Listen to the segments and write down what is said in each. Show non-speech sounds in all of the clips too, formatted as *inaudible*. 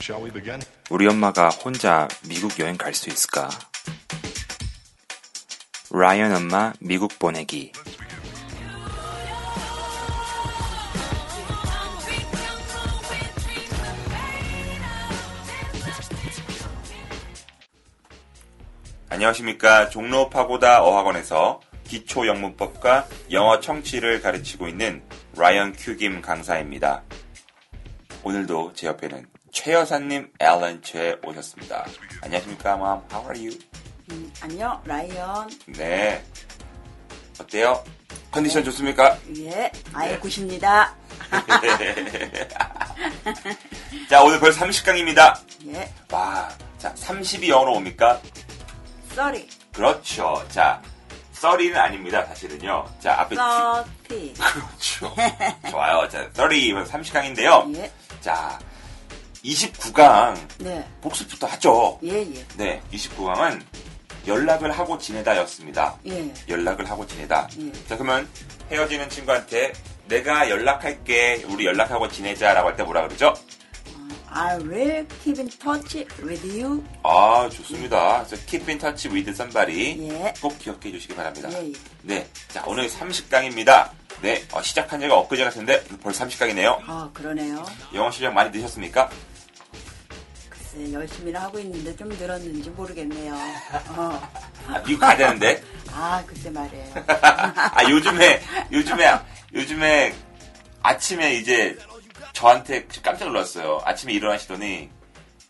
Shall we begin? 우리 엄마가 혼자 미국 여행 갈 수 있을까? 라이언 엄마 미국 보내기. 안녕하십니까. 종로 파고다 어학원에서 기초 영문법과 영어 청취를 가르치고 있는 라이언 큐김 강사입니다. 오늘도 제 옆에는 최 여사님 앨런 최 오셨습니다. 안녕하십니까, 맘. How are you? 음, 안녕, 라이언. 네. 어때요? 컨디션 좋습니까? 예, 아예 굿입니다. *laughs* 자, 오늘 벌써 30강입니다. 예, 와, 자, 30이 영어로 옵니까? 쏘리, 그렇죠. 자, 30는 아닙니다, 사실은요. 자, 앞에 뒤- 서티. *laughs* 그렇죠. 좋아요. 자, 30, 30강인데요. 예, 자, 29강 네, 복습부터 하죠. 예, 예, 네, 29강은 연락을 하고 지내다였습니다. 예, 연락을 하고 지내다. 예. 자, 그러면 헤어지는 친구한테 내가 연락할게, 우리 연락하고 지내자라고 할 때 뭐라 그러죠? I will keep in touch with you. 아, 좋습니다. 그래서 keep in touch with somebody. 예. 꼭 기억해 주시기 바랍니다. 예, 예. 네. 자, 오늘 30강입니다. 네. 어, 시작한 지가 엊그제 같은데 벌써 30강이네요. 아, 그러네요. 영어 실력 많이 느셨습니까? 글쎄, 열심히는 하고 있는데 좀 늘었는지 모르겠네요. 어. 아, 미국 가야 되는데. *laughs* 아, 글쎄 말이에요. *laughs* 아, 요즘에, 요즘에, 요즘에 아침에 이제 저한테 깜짝 놀랐어요. 아침에 일어나시더니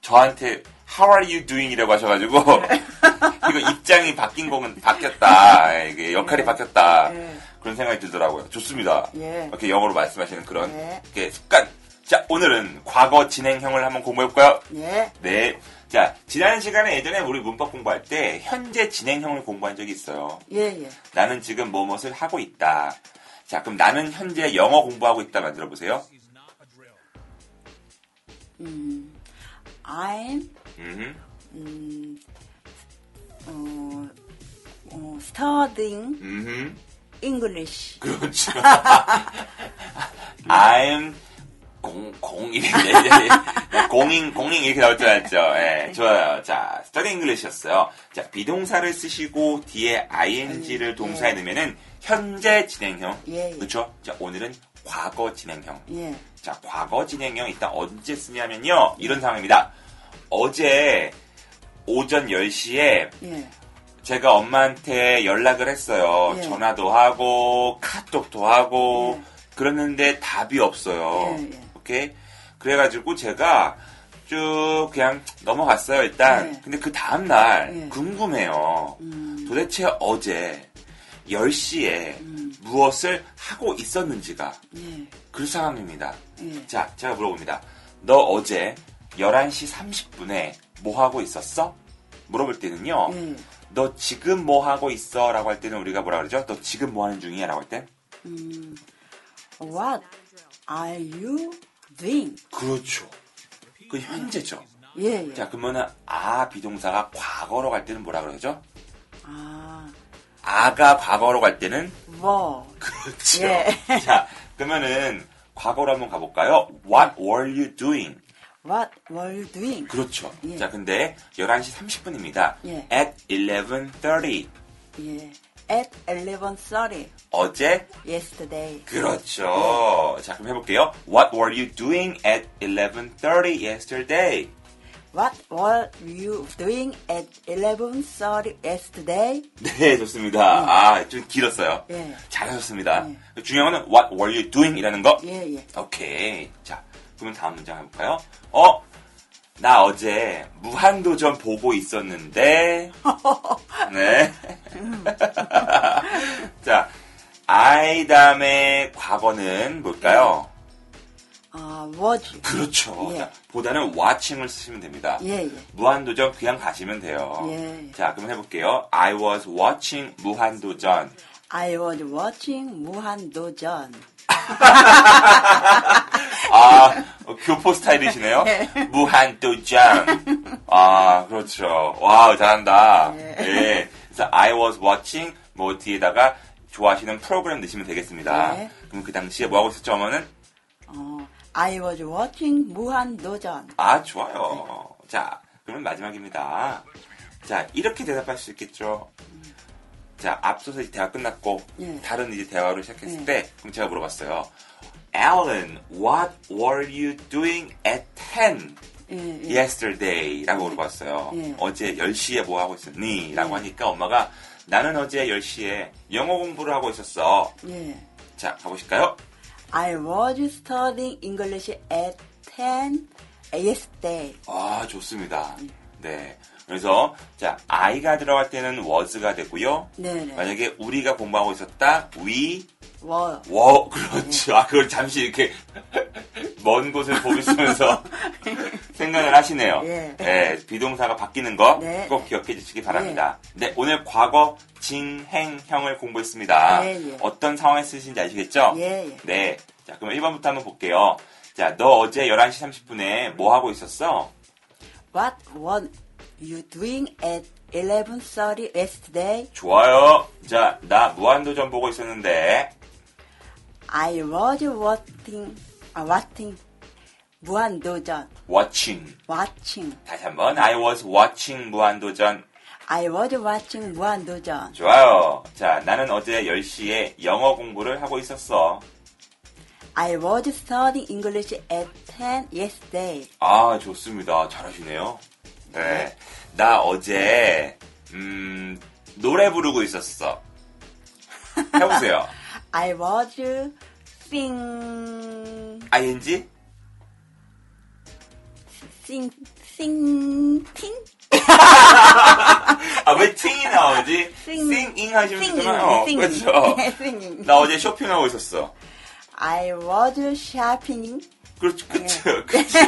저한테 How are you doing? 이라고 하셔가지고 *laughs* 이거 입장이 바뀐 거는 바뀌었다. 이게 역할이 바뀌었다. 예. 그런 생각이 들더라고요. 좋습니다. 예. 이렇게 영어로 말씀하시는 그런 예. 습관. 자, 오늘은 과거 진행형을 한번 공부해볼까요? 예, 네. 자, 지난 시간에 예전에 우리 문법 공부할 때 현재 진행형을 공부한 적이 있어요. 예, 예. 나는 지금 뭐뭇을 하고 있다. 자, 그럼 나는 현재 영어 공부하고 있다 만들어 보세요. 음, I'm, 음, 음, 어, 어, studying 음, English. 그렇죠. *laughs* *laughs* I'm 공, 공일인데, *laughs* 공인, 공인 이렇게 나올 줄 알았죠. 예, 좋아요. 자, study English였어요. 자, 비동사를 쓰시고 뒤에 ing를 동사에 넣으면은 현재 진행형. 예, 예. 그렇죠? 자, 오늘은 과거 진행형. 예, 자, 과거 진행형 일단 언제 쓰냐면요. 이런 상황입니다. 어제 오전 10시에 예, 제가 엄마한테 연락을 했어요. 예. 전화도 하고 카톡도 하고 예. 그랬는데 답이 없어요. 예, 예. 오케이? 그래가지고 제가 쭉 그냥 넘어갔어요 일단. 예. 근데 그 다음날 예. 궁금해요. 음, 도대체 어제 10시에 음. 무엇을 하고 있었는지가 예, 그 상황입니다. 예. 자, 제가 물어봅니다. 너 어제 11시 30분에 뭐 하고 있었어? 물어볼 때는요. 예. 너 지금 뭐 하고 있어? 라고 할 때는 우리가 뭐라 그러죠? 너 지금 뭐 하는 중이야? 라고 할 때? 음, what are you doing? 그렇죠. 그 현재죠. 예, 예. 자, 그러면은 아 비동사가 과거로 갈 때는 뭐라 그러죠? 아, 아가 과거로 갈 때는 뭐, 그렇죠. 예. *laughs* 자, 그러면은 과거로 한번 가볼까요? What were you doing? what were you doing? 그렇죠. 예. 자, 근데 11시 30분입니다. 예. At 11.30. 예, at 11:30 어제? yesterday. 그렇죠. 자, 그럼 해볼게요. What were you doing at 11.30 yesterday? What were you doing at 11:30 yesterday? 네, 좋습니다. 아, 좀 길었어요. 예. 잘하셨습니다. 중요한 거는 what were you doing? 이라는 거. 예, 예. 오케이. 자, 그러면 다음 문장 해볼까요? 어? 나 어제 무한도전 보고 있었는데. 네. 자, I 다음에 과거는 뭘까요? 아, was. 그렇죠. 예. 자, 보다는 watching을 쓰시면 됩니다. 예, 예. 무한도전 그냥 가시면 돼요. 예. 자, 그럼 해볼게요. I was watching 무한도전. I was watching 무한도전. *laughs* 아, 어, 교포 스타일이시네요. 예. 무한도전. 아, 그렇죠. 와우, 잘한다. 예. 예. 그래서 I was watching 뭐 뒤에다가 좋아하시는 프로그램 넣으시면 되겠습니다. 예. 그럼 그 당시에 뭐 하고 있었죠, 어머는? 어, I was watching 무한도전. 아, 좋아요. 자, 그러면 마지막입니다. 자, 이렇게 대답할 수 있겠죠. 자, 앞서서 이제 대화 끝났고, 예. 다른 이제 대화를 시작했을 예. 때, 그럼 제가 물어봤어요. Alan, what were you doing at 10 예, 예. yesterday? 라고 물어봤어요. 예. 어제 10시에 뭐 하고 있었니? 라고 예. 하니까 엄마가 나는 어제 10시에 영어 공부를 하고 있었어. 예. 자, 가보실까요? I was studying English at 10 yesterday. 아, 좋습니다. 네. 그래서, 자, I가 들어갈 때는 was가 되고요. 네네. 만약에 우리가 공부하고 있었다, we, 워. 워, 그렇죠. 아, 그걸 잠시 이렇게 *laughs* 먼 곳을 보시면서 *laughs* 생각을 하시네요. 예. 네, 비동사가 바뀌는 거 네. 꼭 기억해 주시기 바랍니다. 네, 오늘 과거 진행형을 공부했습니다. 예, 예. 어떤 상황에 쓰시는지 아시겠죠? 예, 예. 네. 자, 그럼 1번부터 한번 볼게요. 자, 너 어제 11시 30분에 뭐 하고 있었어? What were you doing at 11:30 yesterday? 좋아요. 자, 나 무한도전 보고 있었는데, I was watching, 아, watching 무한도전. watching. watching. 다시 한번, I was watching 무한도전. I was watching 무한도전. 좋아요. 자, 나는 어제 10시에 영어 공부를 하고 있었어. I was studying English at 10 yesterday. 아, 좋습니다. 잘하시네요. 네. 나 어제, 음, 노래 부르고 있었어. 해보세요. I was sing, ing? Sing, singing, 아, 왜 팅이 나오지? Sing. 싱잉 하시면 되잖아요. 어, 그렇죠. 나 어제 쇼핑하고 있었어. I was shopping. 그렇죠, 그렇죠. 그렇죠.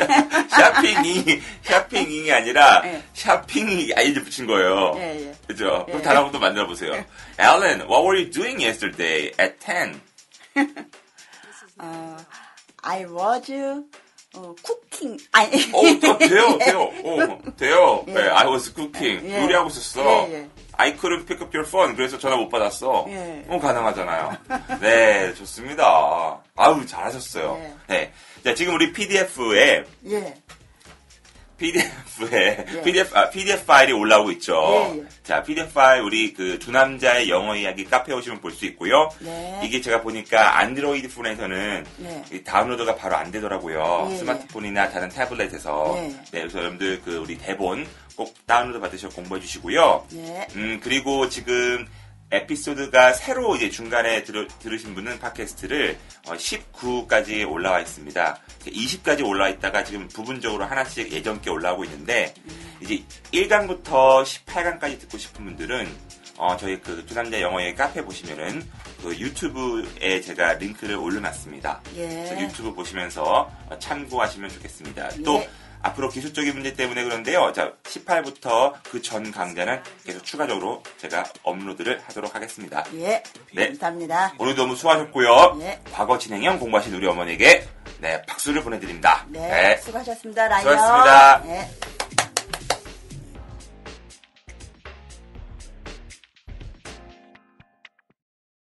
샤핑이, 샤핑이 아니라, 예. 샤핑이 아이즈 붙인 거예요. 예, 예. 그죠? 그럼 예. 한번 또 만들어 보세요. Alan, what were you doing yesterday at 10? 어, I was 어, cooking. 아니. 어, 어, 돼요, *laughs* 돼요. 어, 돼요. 예. 네, I was cooking. 예. 요리하고 있었어. 예, 예. I couldn't pick up your phone. 그래서 전화 못 받았어. 예. 어, 가능하잖아요. 네, 좋습니다. 아우, 잘하셨어요. 예. 네. 자, 지금 우리 PDF에 예. PDF에 예. PDF 아, PDF 파일이 올라오고 있죠. 예, 예. 자, PDF 파일 우리 그 두 남자의 영어 이야기 카페 오시면 볼 수 있고요. 네. 이게 제가 보니까 안드로이드 폰에서는 네. 이 다운로드가 바로 안 되더라고요. 스마트폰이나 다른 타블렛에서. 네. 네, 그래서 여러분들 그 우리 대본 꼭 다운로드 받으셔 공부해 주시고요. 네. 음, 그리고 지금 에피소드가 새로 이제 중간에 들으, 들으신 분은 팟캐스트를 19까지 올라와 있습니다. 20까지 올라와 있다가 지금 부분적으로 하나씩 예전 게 올라오고 있는데 이제 1강부터 18강까지 듣고 싶은 분들은 어, 저희 그 두남자 영어의 카페 보시면은 그 유튜브에 제가 링크를 올려놨습니다. 예. 유튜브 보시면서 어, 참고하시면 좋겠습니다. 또 예. 앞으로 기술적인 문제 때문에 그런데요. 자, 18부터 그 전 강좌는 계속 추가적으로 제가 업로드를 하도록 하겠습니다. 예. 네. 감사합니다. 오늘 너무 수고하셨고요. 네. 과거 진행형 공부하신 우리 어머니에게 네, 박수를 보내드립니다. 네. 수고하셨습니다. 라이언. 수고하셨습니다. 네.